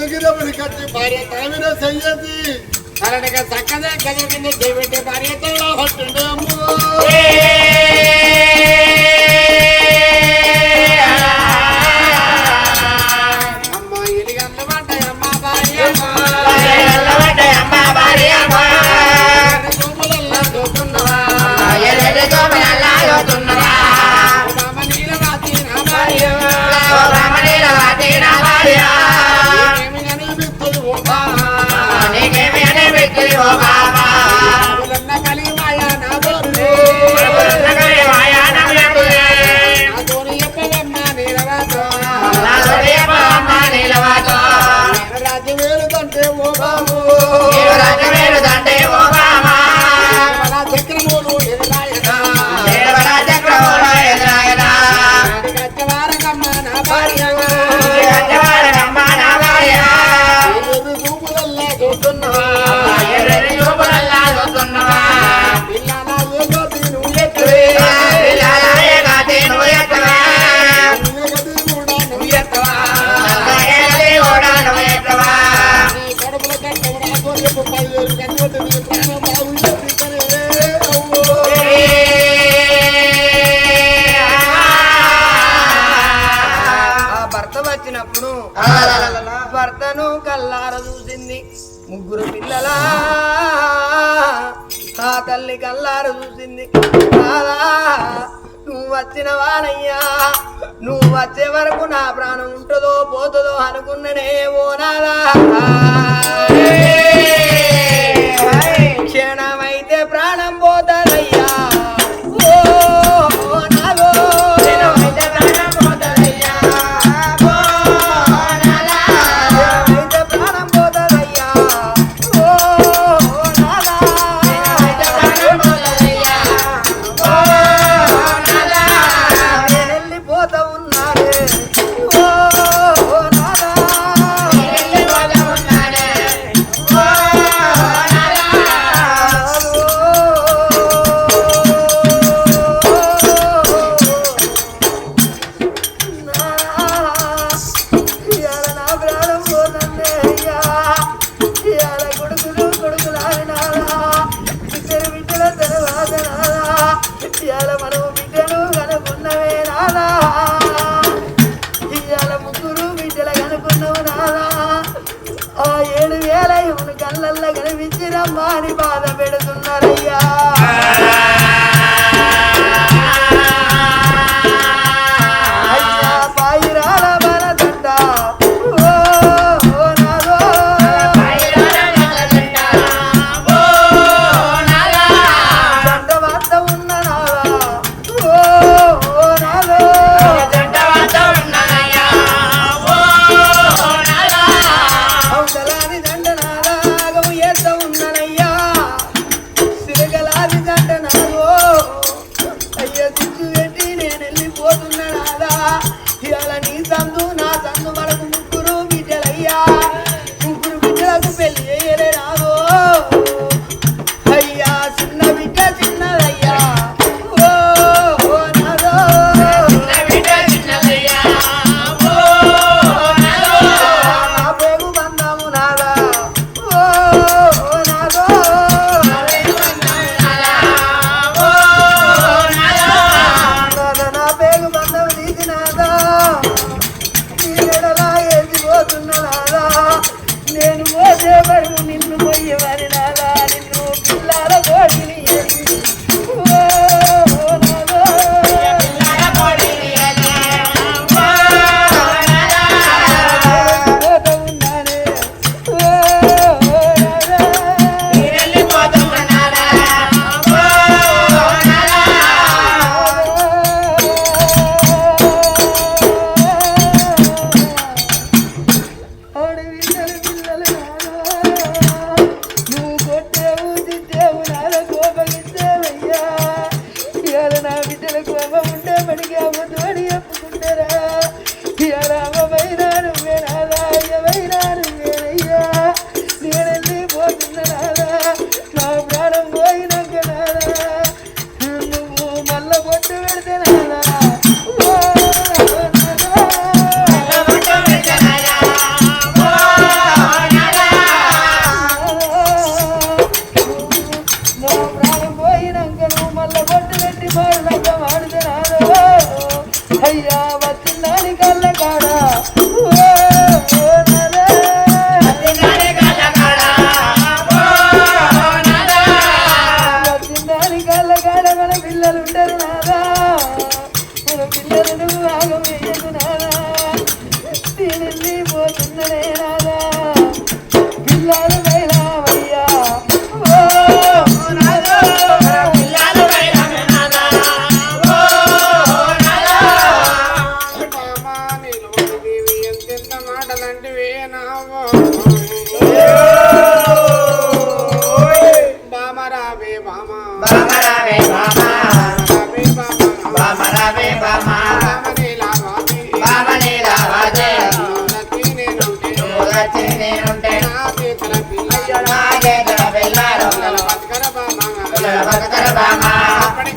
ఎదిగినప్పుడు కట్టి భార్య తల మీద చెయ్యది అలాగే చక్కగా కదిలింది దేవిటి భార్యతో ముగ్గురు పిల్లలా. ఆ తల్లి కల్లారు చూసింది. నువ్వు వచ్చిన వానయ్యా నువ్వు వచ్చే వరకు నా ప్రాణం ఉంటుందో పోతుందో అనుకున్ననే ఓ నాదా.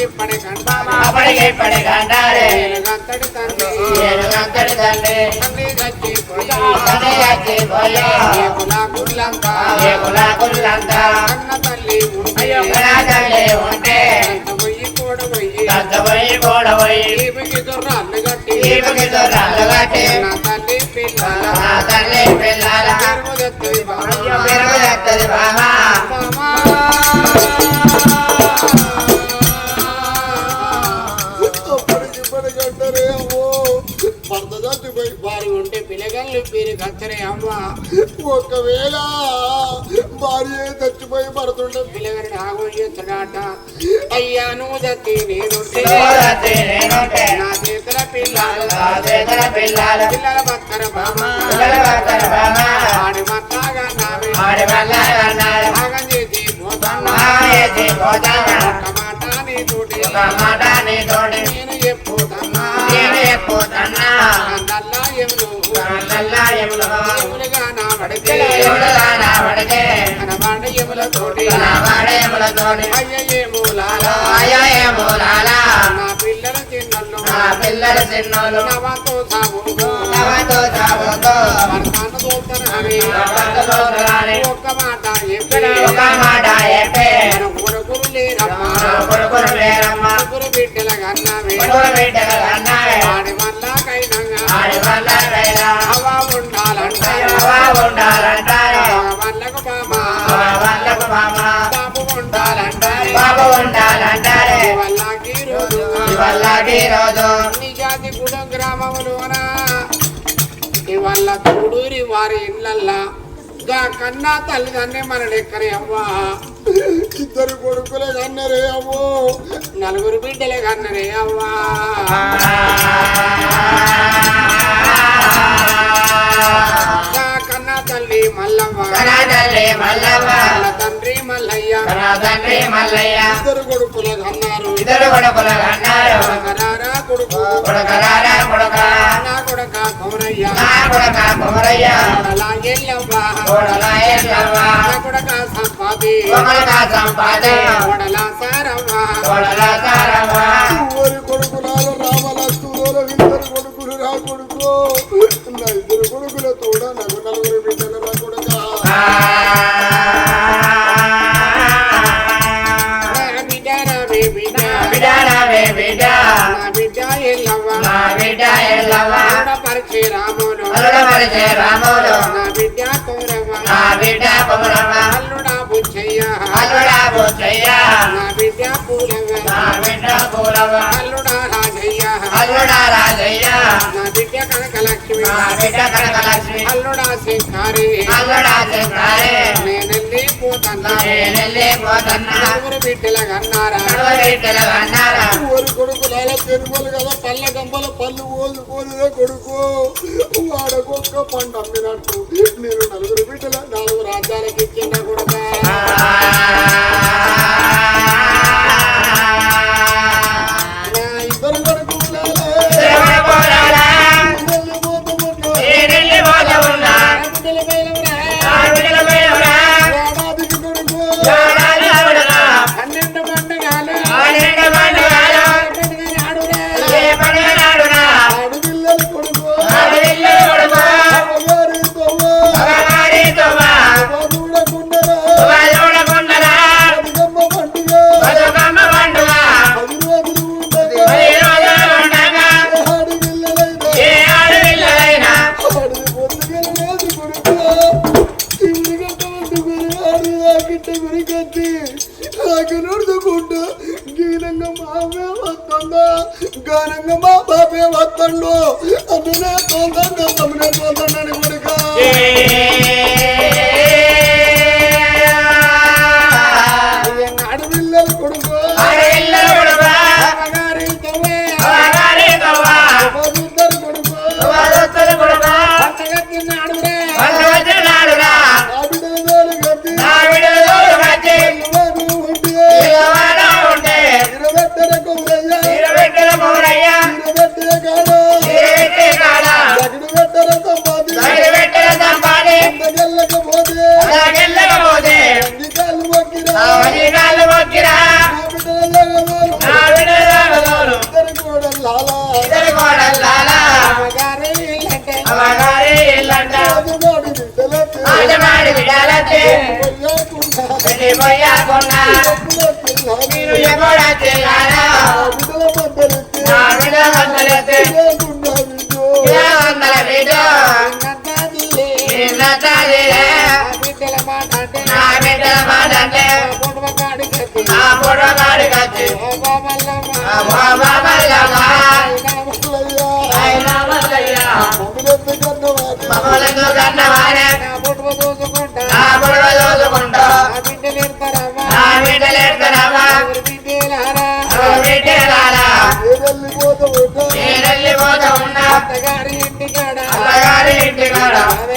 అప్పటికి ఇప్పటి కంటారే ఏనుగంతటి తండ్రి ఏనుగంతటి తండ్రి ఏ కులాకులంతా అన్న తల్లి ఉంటే తల్లి ఉంటే అంత పోయి కూడా పోయి కట్టి నా తల్లి పిల్లల నా తల్లి పిల్లల ఒకవేళ భార్య చచ్చిపోయి అయ్యా నువ్వు నా చేతుల పిల్లలు. పిల్లలు. బక్కర బామ. ఆడి చేసి పోతాను మాట నీ తోటి. ఒక మాట నీ తోడి పిల్లల చిన్నలు నవతో సాగుతూ తోలుతానని భర్తతోరాని ఒక్క మాట మాట చెప్పే. మన కొడుకులు లేరమ్మా. కొడుకులు లేరమ్మా. కొడుకులు బిడ్డల కొడుకుల బిడ్డలు తూడూరి వారి ఇళ్ళల్లా. గా కన్నా తల్లిదండ్రి మన లెక్కనే అవ్వా. ఇద్దరు కొడుకులే కన్నరే అవ్వో. నలుగురు బిడ్డలే కన్నరే అవ్వా. గా కన్నా తల్లి వాళ్ళ తండ్రి మల్లయ్య. తండ్రి మల్లయ్య. ఇద్దరు కొడుకులే కన్నారు. ఇద్దరు కొడుకులు అన్నారు కొడుకరారా కొడుకు. కొడుకరారా కొడుక కుమరయ్య కొడలా ఎల్లవ్వ కొడల ఎల్లవ్వ నా కొడుక సంపాది కొమరక సంపాది కొడలా సారవ్వ కొడల సారవ్వ ఊరి కొడుకులాలు రామలస్తులో ఇద్దరు కొడుకులు రా కొడుకు నా ఇద్దరు కొడుకుల తోడ నాకు నలుగురు బిడ్డలు రా కొడుక. అరుడమరిచే రాములు నా బిడ్డ కౌరవ్వ నా బిడ్డ కుమరవ్వ అల్లుడా బుచ్చయ్య అల్లుడా బుచ్చయ్య నా బిడ్డ పూలవ్వ నా బిడ్డ పూలవ్వ అల్లుడా రాజయ్య. అల్లుడా రాజయ్య. నా బిడ్డ కనకలక్ష్మి నా బిడ్డ కనకలక్ష్మి అల్లుడా సింహారి అల్లుడా చెప్పారే బిడ్డల కన్నారా అన్నారా కొడుకులాల తిరుమల కదా పళ్ళ గంపల పళ్ళు కొడుకు వాడకొక్క పండు అమ్మినట్టు నేను నలుగురు బిడ్డల గానంగా మా బాబే వస్తుండు. అందునే తోందండి తమ్ముడే తోందండి కొడుకా మీరు ఎవరా చేయాలా నా బిడ్డ వందలైతే వందల బిడ్డ నా బిడ్డల మాట అంటే నా పొడవాడికి వచ్చి మమ్మల్ని కన్నవాడే Yeah.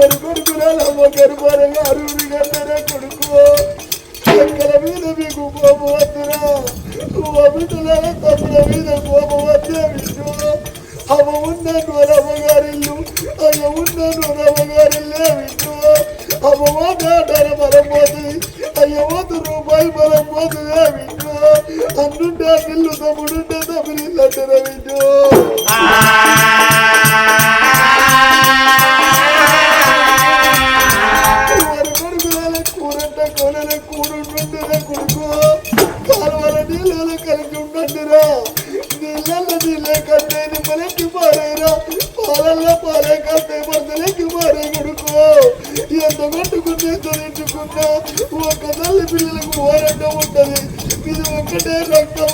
ஒரு கொடுக்குறா நம்ம கருப்பாருங்க அறுபது கண்டரை கொடுக்குவோம் எங்களை மீத மீக்கு கோபம் வந்துடும் உன் வீட்டுல தங்களை மீத கோபம் வந்து ரூபாய் மரம் అన్నుండే నిల్లు తమ్ముడుండే తమ్ముడు ఇల్లంటే రవిజో Thank you.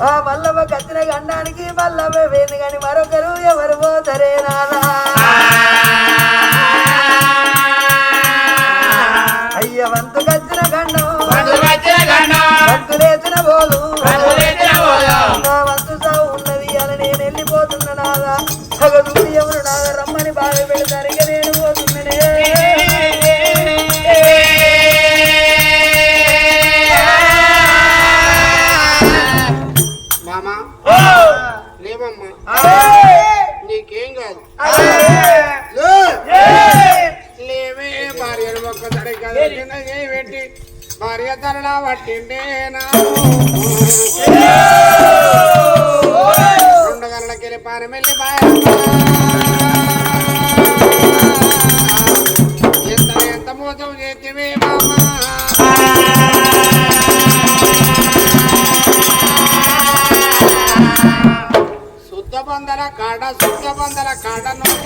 ఆ మల్లవ కత్తిన గండానికి మల్లవ వేంది కాని మరొకరు ఎవరు పోతరే నానా? అయ్య వంతు కత్తిన గండం వంతులేసిన బోలు. వంతు సాగు ఉన్నది అని నేను వెళ్ళిపోతున్నా నాదా? బందల కాడను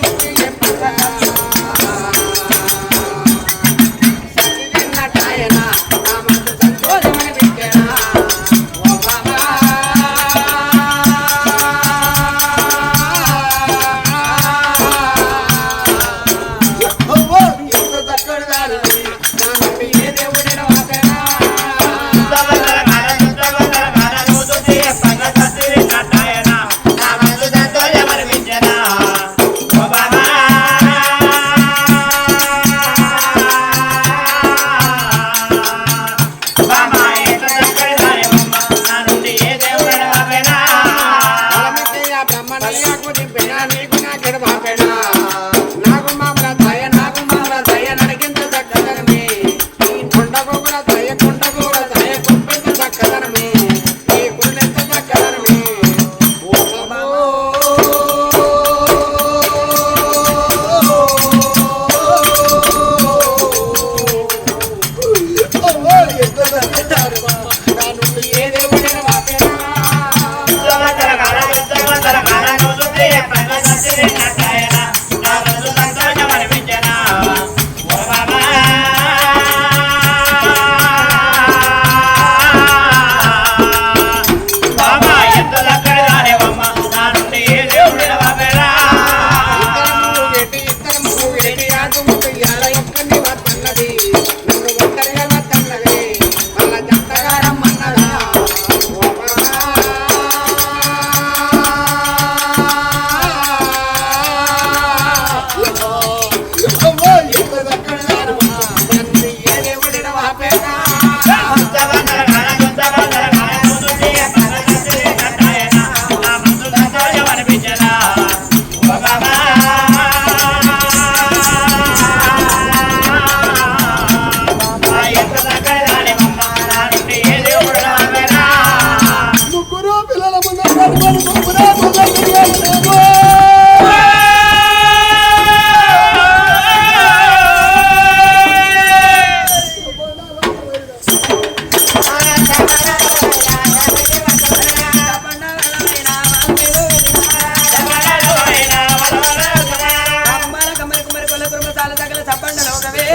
సప్పండ లోకవే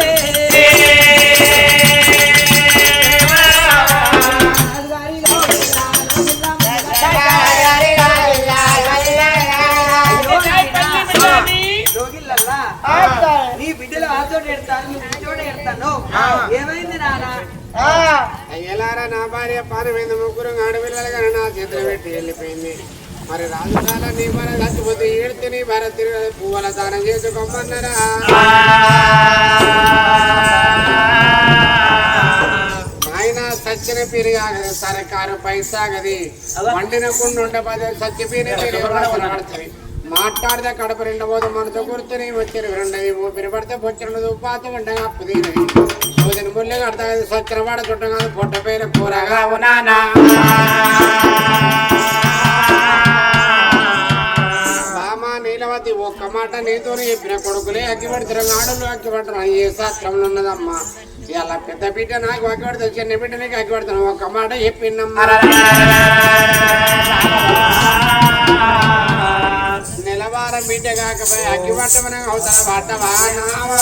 జోగిల్లల్లా నీ బిడ్డలు ఆతోటి ఎడతాను నీ బిడ్డోడే ఎడతాను ఏమైంది నాన్న? అయ్యలారా నా భార్య పానమైంది ముగ్గురు ఆడపిల్లలు కానీ నా చేతులు పెట్టి వెళ్ళిపోయింది. మరి రాజుకాల నీ భార్య చచ్చిపోతే ఏడితే నీ భార్య తిరిగి పువ్వుల దానం చేసుకోమన్నారా ఆయన సచ్చిన పిరిగాగది సరకారు పైసాగది వండిన కుండు ఉంటే పది సచ్చి పీరి పడుతుంది మాట్లాడితే కడప రెండబోదు మనతో గుర్తుని వచ్చిన రెండది ఊపిరి పడితే బొచ్చినది ఉపాత ఉండగా అప్పు తీరది సూదిన ముళ్ళు కడతాది సచ్చిన పడ చుట్టం కాదు పొట్ట పైన కూరగా ఉన్నానా బామా ఒక్క మాట నీతోనే చెప్పిన కొడుకులే అగ్గిపడుతున్న ఆడలు అగ్గిపడుతున్నా ఏ శాస్త్రంలో ఉన్నదమ్మా? ఇలా పెద్ద బిడ్డ నాకు అగ్గిపడుతుంది చిన్న బిడ్డ నీకు అగ్గిపడుతున్నా ఒక్క మాట చెప్పిందమ్మా. నెలవారం బిడ్డ కాకపోయి అగ్గిపట్టమని అవుతాను పట్టవా? నావా?